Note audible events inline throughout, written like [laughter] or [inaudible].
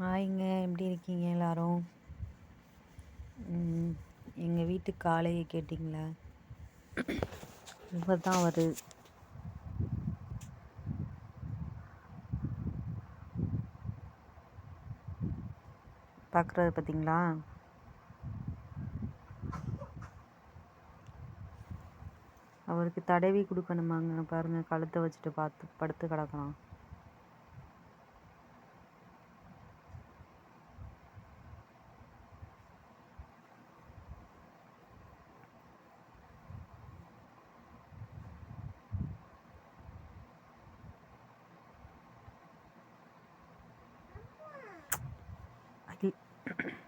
ஹாய்ங்க எப்படி இருக்கீங்க எல்லாரும்? எங்கள் வீட்டு காலையை கேட்டிங்களா? இப்போ தான் வருது. பார்க்குறது பார்த்தீங்களா அவருக்கு தடவி கொடுக்கணுமாங்க. பாருங்கள் கழுத்தை வச்சுட்டு பார்த்து படுத்து கிடக்கலாம் அது [clears throat]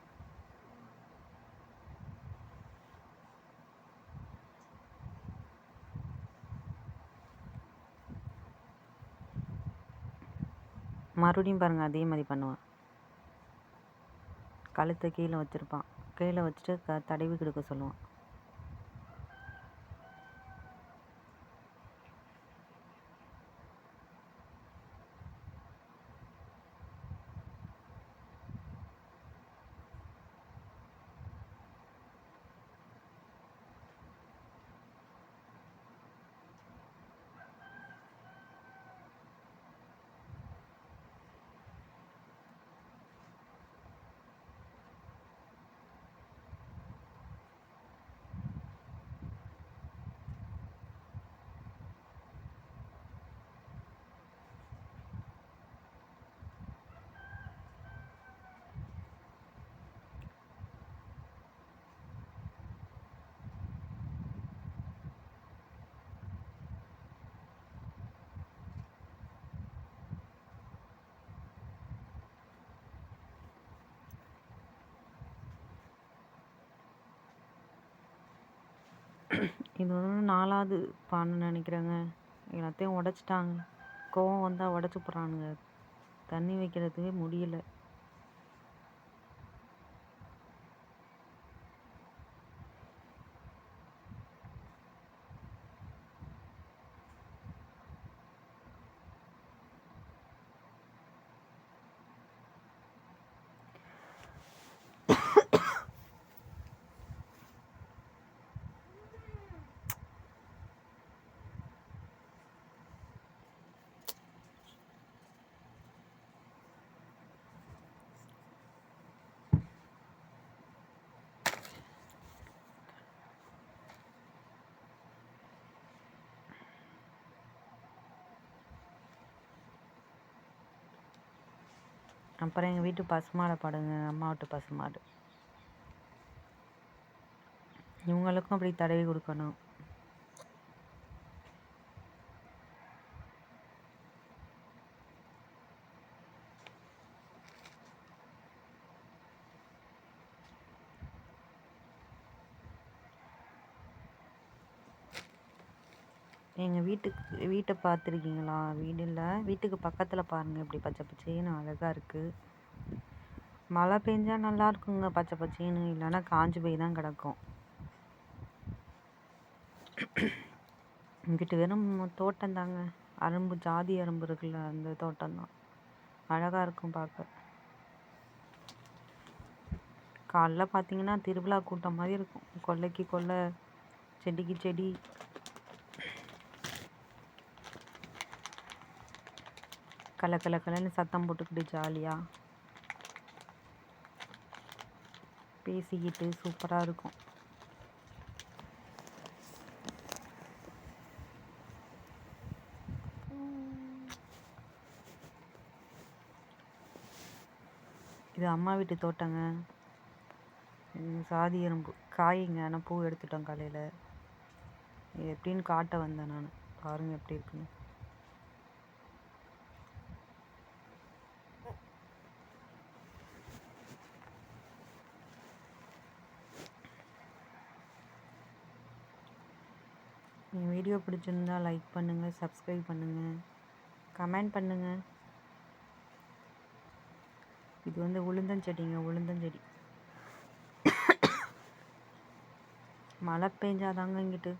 மறுபடியும் பாருங்கள் அதே மாதிரி பண்ணுவான். கழுத்தை கீழே வச்சுருப்பான். கீழே வச்சுட்டு க தடவி கொடுக்க சொல்லுவான். இது வந்து நாலாவது பான்னு நினைக்கிறேங்க. எல்லாத்தையும் உடச்சிட்டாங்க. கோவம் வந்தால் உடச்சி போட்றானுங்க. தண்ணி வைக்கிறதுக்கே முடியல. அப்புறம் எங்கள் வீட்டு பசுமாடை பாடுங்க அம்மா வீட்டு பசுமாடு. இவங்களுக்கும் அப்படி தடவி கொடுக்கணும். எங்கள் வீட்டுக்கு வீட்டை பார்த்துருக்கீங்களா வீடு இல்லை. வீட்டுக்கு பக்கத்தில் பாருங்கள் இப்படி பச்சை பச்சேன்னு அழகாக இருக்குது மழை பெஞ்சா நல்லா இருக்குங்க. பச்சை பச்சேன்னு. இல்லைன்னா காஞ்சு போய் தான் கிடக்கும். இங்கிட்டு வெறும் தோட்டம் தாங்க. அரும்பு ஜாதி அரும்பு இருக்குல்ல அந்த தோட்டம் தான். அழகாக இருக்கும் பார்க்க. காலைல பார்த்தீங்கன்னா திருவிழா கூட்டம் மாதிரி இருக்கும். கொல்லைக்கு கொல்லை செடிக்கு செடி கல கல கலன்னு சத்தம் போட்டுக்கிட்டு ஜாலியாக பேசிக்கிட்டு சூப்பராக இருக்கும். இது அம்மா வீட்டு தோட்டங்க. சாதி எறும்பு. காய்ங்க. ஆனால் பூ எடுத்துட்டோம் காலையில். எப்படின்னு காட்ட வந்தேன் நான். பாருங்கள் எப்படி இருக்குன்னு. என் வீடியோ பிடிச்சிருந்தா லைக் பண்ணுங்கள் சப்ஸ்கிரைப் பண்ணுங்கள் கமெண்ட் பண்ணுங்கள் இது வந்து உளுந்தஞ்செடிங்க உளுந்தஞ்செடி மழை பெஞ்சாதாங்க இங்கிட்டு.